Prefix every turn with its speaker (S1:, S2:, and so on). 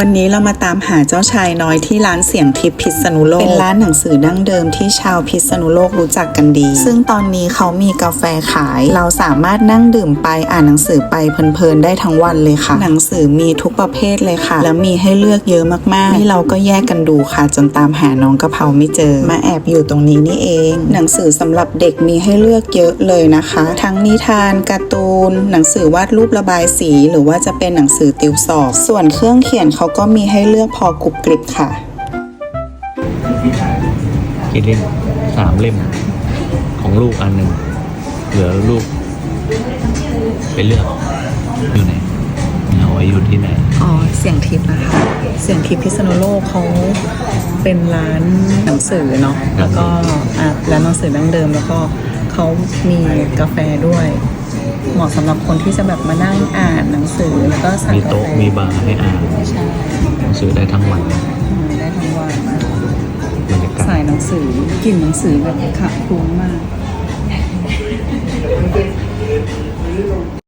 S1: วันนี้เรามาตามหาเจ้าชายน้อยที่ร้านเสียงทิพย์พิษณุโลก เป็นร้านหนังสือดั้งเดิมที่ชาวพิษณุโลกรู้จักกันดี ซึ่งตอนนี้เขามีกาแฟขาย เราสามารถนั่งดื่มไปอ่านหนังสือไปเพลินๆได้ทั้งวันเลยค่ะ หนังสือมีทุกประเภทเลยค่ะ แล้วมีให้เลือกเยอะมากๆนี่เราก็แยกกันดูค่ะ จนตามหาน้องกะเพราไม่เจอ มาแอบอยู่ตรงนี้นี่เอง หนังสือสำหรับเด็กมีให้เลือกเยอะเลยนะคะ ทั้งนิทานการ์ตูน หนังสือวาดรูประบายสี หรือว่าจะเป็นหนังสือติวสอบ ส่วนเครื่องเขียนเขาก็มีให้เลือกพอกรุบกริบค่ะ
S2: กี่เล่มสามเล่ม ของลูกอันหนึ่งเหลือลูก ไปเลือกอยู่ไหนเอาไว้อยู่ที่ไหน
S1: อ๋อ เสียงทิพย์นะคะ เสียงทิพย์พิษณุโลกเขาเป็นร้านหนังสือเนาะ แล้วก็อะร้านหนังสือดั้งเดิมแล้วก็เขามีกาแฟด้วย เหมาะสำหรับคนที่จะแบบมานั่งอ่านหนังสือแล้วก็สั่ง
S2: มี
S1: กา
S2: โต๊ะ
S1: แฟ
S2: มีบาร์ให้อ่าน
S1: ใช่
S2: หนังสือได้ทั้งวัน
S1: อืมได้ทั้งวัน
S2: บรรยากาศ
S1: สายหนังสือกลิ่นหนังสือแบบขะคุ้มมาก